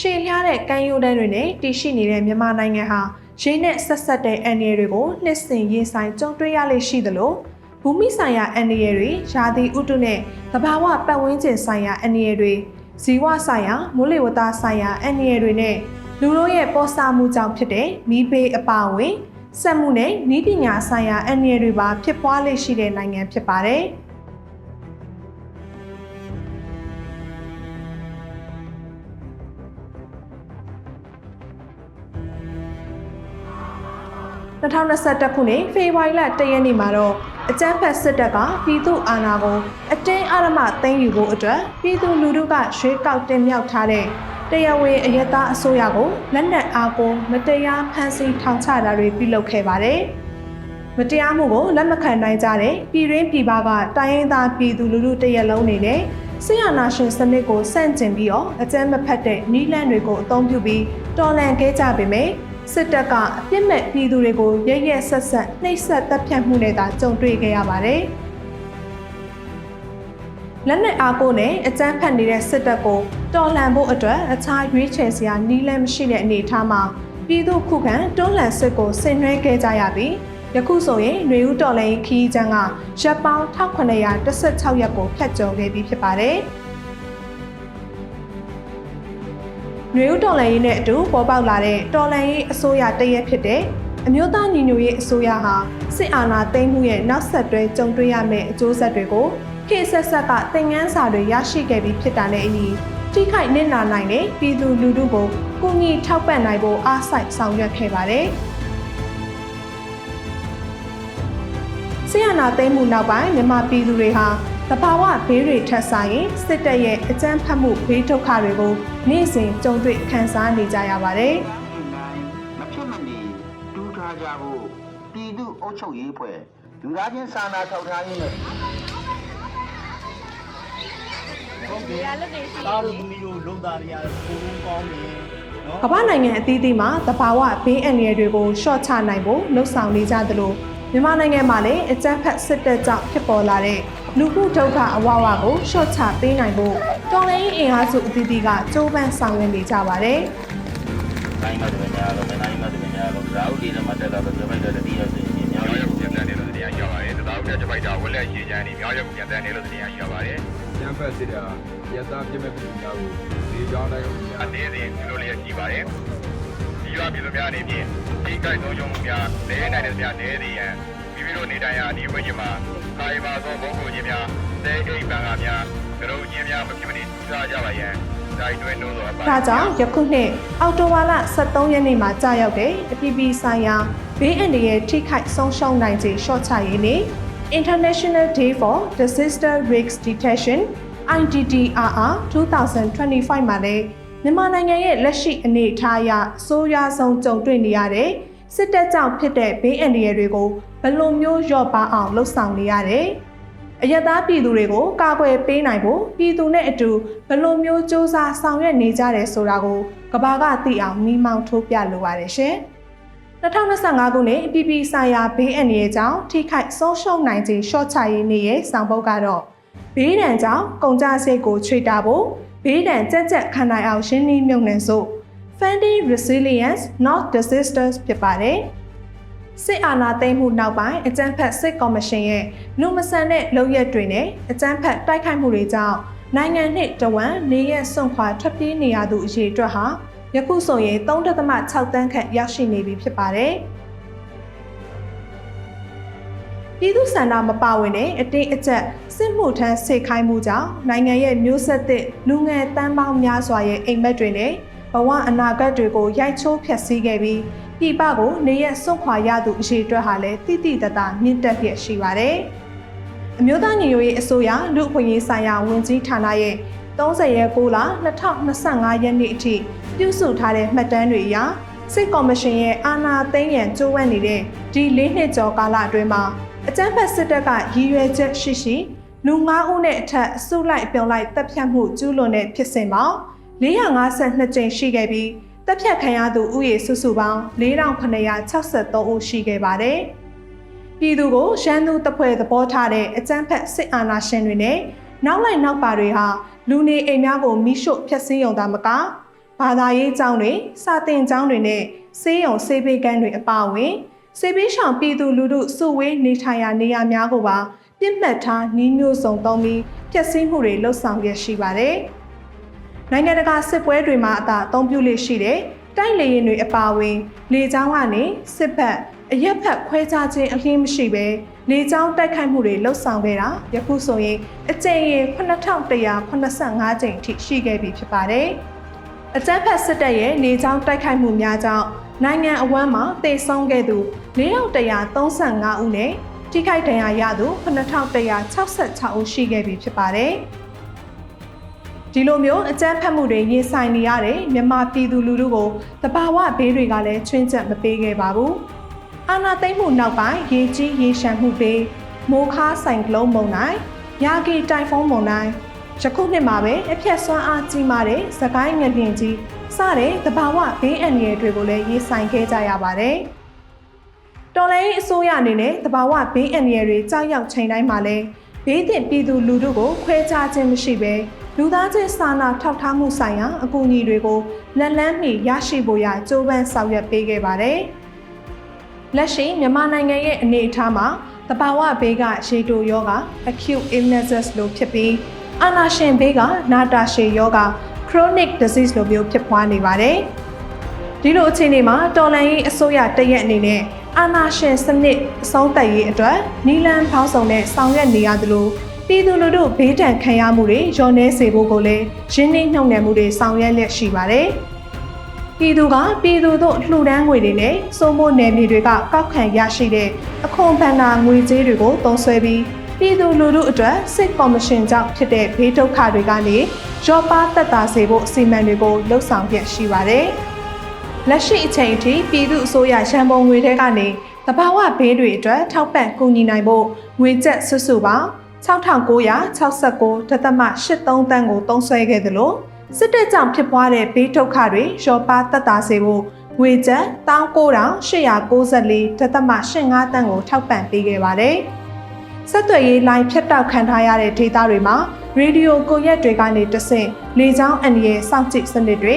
ရှည်လျားတဲ့ကမ်းရိုးတန်းတွေနဲ့တည်ရှိနေတဲ့မြန်မာနိုင်ငံဟာရင်းနဲ့ဆက်ဆက်တဲ့အန္တရာယ်တွေကိုနှစ်စဉ်ရင်ဆိုင်ကြုံတွေ့ရလေရှိသလိုဘူမိဆိုင်ရာအန္တရာယ်တွေယာတိဥတုနဲ့သဘာဝပတ်ဝန်းကျင်ဆိုင်ရာအန္တရာယ်တွေဇီဝဆိုင်ရာမိုးလေဝသဆိုင်ရာအန္တရာယ်တွေနဲ့လူတို့ရဲ့ပေါ်ဆမှုကြောင့်ဖြစ်တဲ့မီးဘေးအပါအဝင်စက်မှုနဲ့ဤပညာဆိုင်ရာအန္တရာယ်တွေပါဖြစ်ပွားလေရှိတဲ့နိုင်ငံဖြစ်ပါတယ်။ 2021ခုနှစ်ဖေဖော်ဝါရီလ1ရက်နေ့မှာတော့အကြမ်းဖက်စစ်တပ်ကပြည်သူအာဏာကိုအတင်းအဓမ္မသိမ်းယူဖို့အတွက်ပြည်သူလူထုကရွေးကောက်တင်မြှောက်ထားတဲ့တရားဝင်အယက်သားအစိုးရကိုလက်နက်အားကိုမတရားဖမ်းဆီးထောင်ချတာတွေပြုလုပ်ခဲ့ပါတယ်။မတရားမှုကိုလက်မခံနိုင်ကြတဲ့ပြည်ရင်းပြည်ပကတိုင်းရင်းသားပြည်သူလူထုတရက်လုံးနေနဲ့ဆီယနာရှင်စနစ်ကိုစန့်ကျင်ပြီးတော့အကြမ်းမဖက်တဲ့နီးလန့်တွေကိုအသုံးပြုပြီးတော်လှန်ခဲ့ကြပေမယ့် စစ်တပ်ကအပြစ်မဲ့ပြည်သူတွေကိုရရက်ဆက်ဆက်နှိပ်စက်တပ်ဖြတ်မှုနဲ့သာကြုံတွေ့ခဲ့ရပါတယ်။လက်နက်အားကိုနဲ့အကြမ်းဖက်နေတဲ့စစ်တပ်ကိုတော်လှန်ဖို့အတွက်အခြားရွေးချယ်စရာနည်းလမ်းမရှိတဲ့အနေအထားမှာပြည်သူခုခံတွန်းလှန်စစ်ကိုဆင်နွှဲခဲ့ကြရပြီးယခုဆိုရင်ຫນွေဦးတော်လိုင်းခီးချမ်းကရပ်ပေါင်း1916ရက်ကိုဖျက်ကျော်ခဲ့ပြီးဖြစ်ပါတယ်။ နွေဦးတော်လှန်ရေးနဲ့အတူပေါ်ပေါက်လာတဲ့တော်လှန်ရေးအစိုးရတရက်ဖြစ်တဲ့အမျိုးသားညီညွတ်ရေးအစိုးရဟာစစ်အာဏာသိမ်းမှုရဲ့နောက်ဆက်တွဲကြုံတွေ့ရမယ့်အကျိုးဆက်တွေကိုခေတ်ဆက်ဆက်ကသင်ငန်းစာတွေရရှိခဲ့ပြီးဖြစ်တာနဲ့အညီထိခိုက်နစ်နာနိုင်တဲ့ပြည်သူလူထုကိုကူညီထောက်ပံ့နိုင်ဖို့အားစိုက်ဆောင်ရွက်ခဲ့ပါတယ်။ဆီယနာသိမ်းမှုနောက်ပိုင်းမြန်မာပြည်သူတွေဟာတဘာဝဘေးတွေထက်ဆိုင်စစ်တပ်ရဲ့အကြမ်းဖက်မှုဘေးဒုက္ခတွေကို နေ့စဉ်ကြုံတွေ့ခံစားနေကြရပါတယ်။နိုင်မဖြစ်မနေတူထားကြဖို့ပြည်သူအုပ်ချုပ်ရေးဖွဲ့လူသားချင်းစာနာထောက်ထားရေးနဲ့ဟုတ်တယ်။သားတို့သမီးတို့လုံသားတွေကပုံလုံးကောင်းနေနော်ကမ္ဘာနိုင်ငံအသီးသီးမှာတဘာဝဘေးအန္တရာယ်တွေကိုရှော့ချနိုင်ဖို့လှုံ့ဆော်နေကြသလိုမြန်မာနိုင်ငံမှာလည်းအကြမ်းဖက်စစ်တပ်ကြောင့်ဖြစ်ပေါ်လာတဲ့လူမှုဒုက္ခအဝဝကိုရှော့ချပေးနိုင်ဖို့ တော်လိုင်းအင်အားစုအသီးသီးကကြိုးပမ်းဆောင်ရွက်နေကြပါတယ်နိုင်မှတည်းများလို့နိုင်မှတည်းများလို့ဇာဥဒီလည်းမတက်တော့ပြမိုက်တဲ့တည်းရစီအများမြောက်ကြီးရုပ်ပြန်တဲ့လို့တရားရပါတယ်။သာဝတ္တပိုက်တာဝက်လက်ရှည်ချမ်းနေမြောက်ရုပ်ပြန်တဲ့လို့တရားရပါတယ်ကျန်းဖက်စစ်တာရသပြစ်မဲ့ပြည်သားကိုဒီကြောင်းတိုင်းကို။အနေနဲ့ဒီလိုလေးရှိပါတယ်။ဒီရွာပြည်သူများအနေဖြင့်ဒီကိုက်ဆုံးရုံမှုများလဲနိုင်တဲ့များနေသည်ရန်မိမိတို့နေတိုင်းရာဒီဝိညာဉ်မှာကာယပါသောဘုံကိုခြင်းများတဲအိမ်ပံကားများ ကရုံခြင်းများမဖြစ်မနေစားကြပါရန်တိုက်တွန်းလို့တော့ပါ။ဒါကြောင့်ယခုနှစ်အောက်တိုဘာလ23ရက်နေ့မှာကြာရောက်တဲ့အပြည်ပြည်ဆိုင်ရာဘေးအန္တရာယ်ထိခိုက်ဆုံးရှုံးနိုင်ခြင်းရှော့ချရေးနေ့ International Day for Disaster Risk Detection IDDRR 2025မှာလည်းမြန်မာနိုင်ငံရဲ့လက်ရှိအနေအထားအရအဆိုးရွားဆုံးကြုံတွေ့နေရတဲ့စစ်တပ်ကြောင့်ဖြစ်တဲ့ဘေးအန္တရာယ်တွေကိုဘယ်လိုမျိုးလျော့ပါအောင်လှုံ့ဆော်နေရတယ်။ အယက်သားပြည်သူတွေကိုကာကွယ်ပေးနိုင်ဖို့ပြည်သူနဲ့အတူဘယ်လိုမျိုးစ조사ဆောင်ရွက်နေကြတယ်ဆိုတာကိုကဘာကသိအောင်မိမောင်းထိုးပြလိုပါတယ်ရှင်။2025ခုနှစ်ပြည်ပြည်ဆိုင်ရာဘေးအန္တရာယ်ကြောင့်ထိခိုက်ဆုံးရှုံးနိုင်ခြင်းရှော့ချရေးနေ့ရဲ့ဆောင်ပုဒ်ကတော့ဘေးဒဏ်ကြောင့်ကုန်ကြစိတ်ကိုချွေတာဖို့ဘေးဒဏ်ကြက်ကြက်ခံနိုင်အောင်ရှင်းနှီးမြုပ်နှံစို့ Funding Resilience Not Disasters ဖြစ်ပါတယ်။ စစ်အာဏာသိမ်းမှုနောက်ပိုင်းအကြမ်းဖက်စစ်ကော်မရှင်ရဲ့လူမဆန်တဲ့လုပ်ရက်တွေနဲ့အကြမ်းဖက်တိုက်ခိုက်မှုတွေကြောင့်နိုင်ငံနှစ်တဝမ်းနေရက်စွန့်ခွာထွက်ပြေးနေရသူအရေအတွက်ဟာယခုဆိုရင်3.6တန်းခန့်ရောက်ရှိနေပြီဖြစ်ပါတယ်။ပြည်သူစန္ဒမပါဝင်တဲ့အတိတ်အကျက်စစ်မှုထမ်းစေခိုင်းမှုကြောင့်နိုင်ငံရဲ့မျိုးဆက်သစ်လူငယ်တန်းပေါင်းများစွာရဲ့အိမ်မက်တွေနဲ့ဘဝအနာဂတ်တွေကိုရိုက်ချိုးဖျက်ဆီးခဲ့ပြီး ပြည်ပကိုနေရက်စွန့်ခွာရသူအရေအတွက်ဟာလည်းတိတိတတ်တာမြင့်တက်ပြည့်ရှိပါတယ်။အမျိုးသားညီညွတ်ရေးအစိုးရလူ့အခွင့်အရေးဆိုင်ရာဝန်ကြီးဌာနရဲ့30ရက်6လ2025ရက်နေ့အထိပြုစုထားတဲ့မှတ်တမ်းတွေအရစစ်ကော်မရှင်ရဲ့အာဏာသိမ်းရန်ကြိုးပမ်းနေတဲ့ဒီ၄နှစ်ကျော်ကာလအတွင်းမှာအကြမ်းဖက်စစ်တပ်ကရည်ရွယ်ချက်ရှိရှိလူ9ဦးနဲ့အထက်အစုလိုက်အပြုံလိုက်တပ်ဖြတ်မှုကျူးလွန်တဲ့ဖြစ်စဉ်ပေါင်း452ကြိမ်ရှိခဲ့ပြီး တပ်ဖြတ်ခံရသူဥယေစုစုပေါင်း4963ဦးရှိခဲ့ပါတယ်။ပြည်သူကိုရှမ်းသူတပ်ဖွဲ့သဘောထားတဲ့အကြမ်းဖက်စစ်အာဏာရှင်တွေနဲ့နောက်လိုက်နောက်ပါတွေဟာလူနေအိမ်များကိုမိရှို့ဖျက်ဆီးရုံသာမကဘာသာရေးကျောင်းတွေစာသင်ကျောင်းတွေနဲ့ဆေးရုံဆေးပေးကမ်းတွေအပါအဝင်ဆေးပေးရှောင်ပြည်သူလူထုစုဝေးနေထိုင်ရာနေရာများကိုပါပြစ်မှတ်ထားနှီးမျိုးစုံသုံးပြီးဖျက်ဆီးမှုတွေလှုပ်ဆောင်ရရှိပါတယ်။ နိုင်ငံတကာစစ်ပွဲတွေမှာအသာအသုံးပြုလေရှိတဲ့တိုက်လေရင်တွေအပါအဝင် လေကြောင်းကနေစစ်ဘက်အရက်ဖက်ခွဲခြားခြင်းအလင်းမရှိဘဲလေကြောင်းတိုက်ခိုက်မှုတွေလှုပ်ဆောင်ခဲ့တာယခုဆိုရင်အကြိမ်ရေ9185ကြိမ်အထိရှိခဲ့ပြီဖြစ်ပါတယ်။အကြမ်းဖက်စစ်တပ်ရဲ့လေကြောင်းတိုက်ခိုက်မှုများကြောင့်နိုင်ငံအဝန်းမှာတေဆုံးခဲ့သူ4135ဦးနဲ့ထိခိုက်ဒဏ်ရာရသူ9166ဦးရှိခဲ့ပြီဖြစ်ပါတယ်။ ဒီလိုမျိုးအကြမ်းဖက်မှုတွေရင်ဆိုင်နေရတဲ့မြန်မာပြည်သူလူထုကိုတဘာဝဘေးတွေကလည်းချွင်းချက်မပေးခဲ့ပါဘူး။အာဏာသိမ်းမှုနောက်ပိုင်းရေကြီးရေရှမ်းမှုဘေးမိုးခါဆိုင်ကလုန်းမုန်တိုင်းရာဂီတိုင်ဖုန်းမုန်တိုင်းယခုနှစ်မှာပဲအပြက်ဆွမ်းအားကြီးမားတဲ့သကိုင်းငလျင်ကြီးစတဲ့တဘာဝဘေးအန္တရာယ်တွေကိုလည်းရင်ဆိုင်ခဲ့ကြရပါတယ်။တော်လိုင်းအစိုးရအနေနဲ့တဘာဝဘေးအန္တရာယ်တွေကြောက်ရောက်ချိန်တိုင်းမှာလဲဘေးသင့်ပြည်သူလူထုကိုခွဲခြားခြင်းမရှိဘဲ လူသားချင်းစာနာထောက်ထားမှုဆိုင်ရာအကူအညီတွေကိုလက်လန်းမီရရှိဖို့ရကြိုးပမ်းဆောင်ရွက်ပေးခဲ့ပါတယ်။လက်ရှိမြန်မာနိုင်ငံရဲ့အနေအထားမှာတဘာဝဘေးကရေတိုယောဂ acute illnesses လို့ဖြစ်ပြီးအာနာရှင်ဘေးကနာတာရှည်ယောဂ chronic disease လို့မျိုးဖြစ်ပွားနေပါတယ်။ဒီလိုအခြေအနေမှာတော်လန်ရေးအစိုးရတရက်အနေနဲ့အာနာရှင်စနစ်အဆုံးသတ်ရေးအတွက်နီလန်ဖောင်းဆောင်နဲ့ဆောင်ရွက်နေရသလို ပြည်သူလူထုဘေးဒဏ်ခံရမှုတွေလျော်နှဲစေဖို့ကိုလည်းရင်းနှီးမြှုပ်နှံမှုတွေဆောင်ရွက်လျက်ရှိပါတယ်။ပြည်သူကပြည်သူတို့လှူဒန်းငွေတွေနဲ့စုံမိုးနယ်မြေတွေကကောက်ခံရရှိတဲ့အခွန်ဘဏ္ဍာငွေကြေးတွေကိုသုံးစွဲပြီးပြည်သူလူထုအတွက်စစ်ကော်မရှင်ကြောင့်ဖြစ်တဲ့ဘေးဒုက္ခတွေကနေရောပါသက်သာစေဖို့အစီအမံတွေကိုလှုပ်ဆောင်ပြရှိပါတယ်။လက်ရှိအချိန်အထိပြည်သူအစိုးရရန်ပုံငွေတွေကနေတဘာဝဘေးတွေအတွက်ထောက်ပံ့ကူညီနိုင်ဖို့ငွေကျပ်ဆွစုပေါင်း 6969ဒသမ83တန်းကိုသုံးစွဲခဲ့သလိုစစ်တပ်ကြောင့်ဖြစ်ပွားတဲ့ဘေးဒုက္ခတွေရောပါသက်သာစေဖို့ငွေကျပ်19894ဒသမ85တန်းကိုထောက်ပံ့ပေးခဲ့ပါတယ်။ဆက်သွယ်ရေးလိုင်းဖြတ်တောက်ခံထားရတဲ့ဒေသတွေမှာရေဒီယိုကွန်ရက်တွေကနေတဆင့်လေကြောင်းအန်ဒီရဲ့စောင့်ကြည့်စနစ်တွေ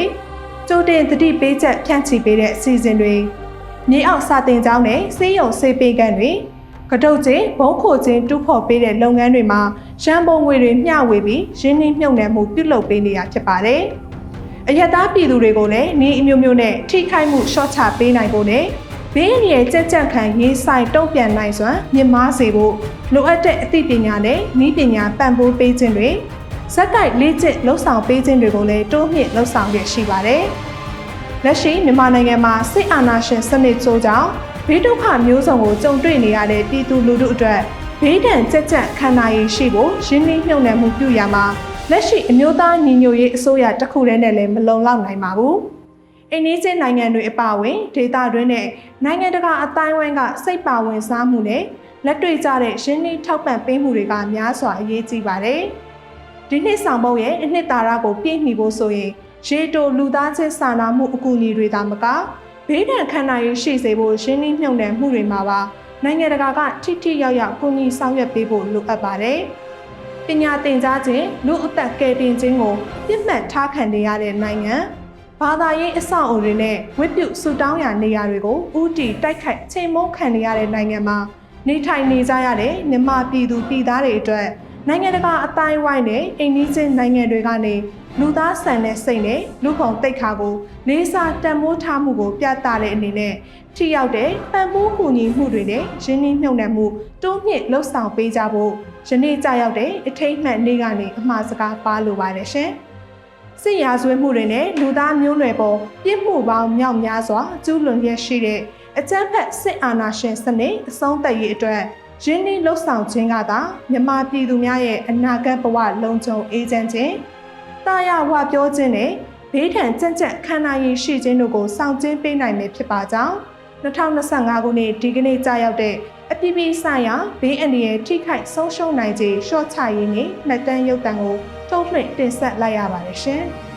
ကြိုတင်သတိပေးချက်ဖြန့်ချိပေးတဲ့အစီအစဉ်တွေမြေအောက်စာတင်ကျောင်းနဲ့စေးရုံစေးပေးကန်တွေ ကတုတ်ချင်းဘုံခိုချင်းတူးဖော်ပေးတဲ့လုပ်ငန်းတွေမှာရန်ပုံငွေတွေမျှဝေပြီးရင်းနှီးမြှုပ်နှံမှုပြုလုပ်ပေးနေတာဖြစ်ပါတယ်။အယက်သားပြည်သူတွေကိုလည်းနေအမျိုးမျိုးနဲ့ထိခိုက်မှုရှော့ချပေးနိုင်ဖို့နဲ့ဘေးအန္တရာယ်ကြက်ကြက်ခံရေးဆိုင်တုံ့ပြန်နိုင်စွမ်းမြင့်မားစေဖို့လိုအပ်တဲ့အသိပညာနဲ့နည်းပညာပံ့ပိုးပေးခြင်းတွေဇက်တိုက်လေ့ကျင့်လှုပ်ဆောင်ပေးခြင်းတွေကိုလည်းတိုးမြင့်လှုပ်ဆောင်ရရှိပါတယ်။လက်ရှိမြန်မာနိုင်ငံမှာစစ်အာဏာရှင်စနစ်ဆိုးကြောင့် ဘေးဒုက္ခမျိုးစုံကိုကြုံတွေ့နေရတဲ့ပြည်သူလူထုအတွက်ဘေးဒဏ်ကြက်ကြက်ခံနိုင်ရရှိဖို့ရင်းနှီးမြှုပ်နှံမှုပြုရမှာလက်ရှိအမျိုးသားညီညွတ်ရေးအစိုးရတစ်ခုတည်းနဲ့လည်းမလုံလောက်နိုင်ပါဘူး။အင်းကြီးချင်းနိုင်ငံတွေအပါအဝင်ဒေသတွင်းနဲ့နိုင်ငံတကာအတိုင်းဝိုင်းကစိတ်ပါဝင်စားမှုနဲ့လက်တွေ့ကျတဲ့ရင်းနှီးထောက်ပံ့ပေးမှုတွေကများစွာအရေးကြီးပါတယ်။ဒီနှစ်ဆောင်ပုတ်ရဲ့အနှစ်သာရကိုပြည့်မီဖို့ဆိုရင်ရေတိုလူသားချင်းစာနာမှုအကူအညီတွေသာမက ဘေးဒဏ်ခံနိုင်ရရှိစေဖို့ရင်းနှီးမြှုပ်နှံမှုတွေမှာပါနိုင်ငံတကာကထိထိရောက်ရောက်ကူညီဆောင်ရွက်ပေးဖို့လိုအပ်ပါတယ်။ပညာသင်ကြားခြင်းလူအသက်ကယ်တင်ခြင်းကိုပြစ်မှတ်ထားခံနေရတဲ့နိုင်ငံဘာသာရေးအဆောက်အအုံတွေနဲ့ဝိပုဆူတောင်းရာနေရာတွေကိုဥတီတိုက်ခိုက်ချိန်မုန်းခံနေရတဲ့နိုင်ငံမှာနေထိုင်နေကြရတဲ့မြန်မာပြည်သူပြည်သားတွေအတွက် နိုင်ငံတကာအတိုင်းဝိုင်းနဲ့အိမ်နီးချင်းနိုင်ငံတွေကနေလူသားဆန်တဲ့စိတ်နဲ့လူခုံတိတ်ခါကိုလေးစားတန်ဖိုးထားမှုကိုပြသတဲ့အနေနဲ့ထိရောက်တဲ့ပံ့ပိုးကူညီမှုတွေနဲ့ရင်းနှီးမြှုပ်နှံမှုတိုးမြင့်လှုပ်ဆောင်ပေးကြဖို့ယနေ့ကြာရောက်တဲ့အထိတ်မှန်နေ့ကနေအမှားစကားပါလိုပါတယ်ရှင်။စစ်ရာဇဝဲမှုတွေနဲ့လူသားမျိုးနွယ်ပေါ်ပြစ်မှုပေါင်းမြောက်များစွာကျူးလွန်ရရှိတဲ့အကြမ်းဖက်စစ်အာဏာရှင်စနစ်အဆုံးသတ်ရေးအတွက် ရင်းနှီးလှုပ်ဆောင်ခြင်းကသာမြန်မာပြည်သူများရဲ့အနာဂတ်ဘဝလုံခြုံအေးချမ်းခြင်းတာယာဝပြောခြင်းနဲ့ဘေးထန်ကြက်ကြက်ခံနိုင်ရရှိခြင်းတို့ကိုစောင့်ကျဉ်ပေးနိုင်မယ်ဖြစ်ပါကြောင်း2025ခုနှစ်ဒီကနေ့ကြာရောက်တဲ့အပြည်ပြည်ဆိုင်ရာဘေးအန္တရာယ်ထိခိုက်ဆုံးရှုံးနိုင်ခြင်းရှော့ချရေးနဲ့မှတ်တမ်းရုပ်သံကိုထုတ်လွှင့်တင်ဆက်လိုက်ရပါတယ်ရှင်။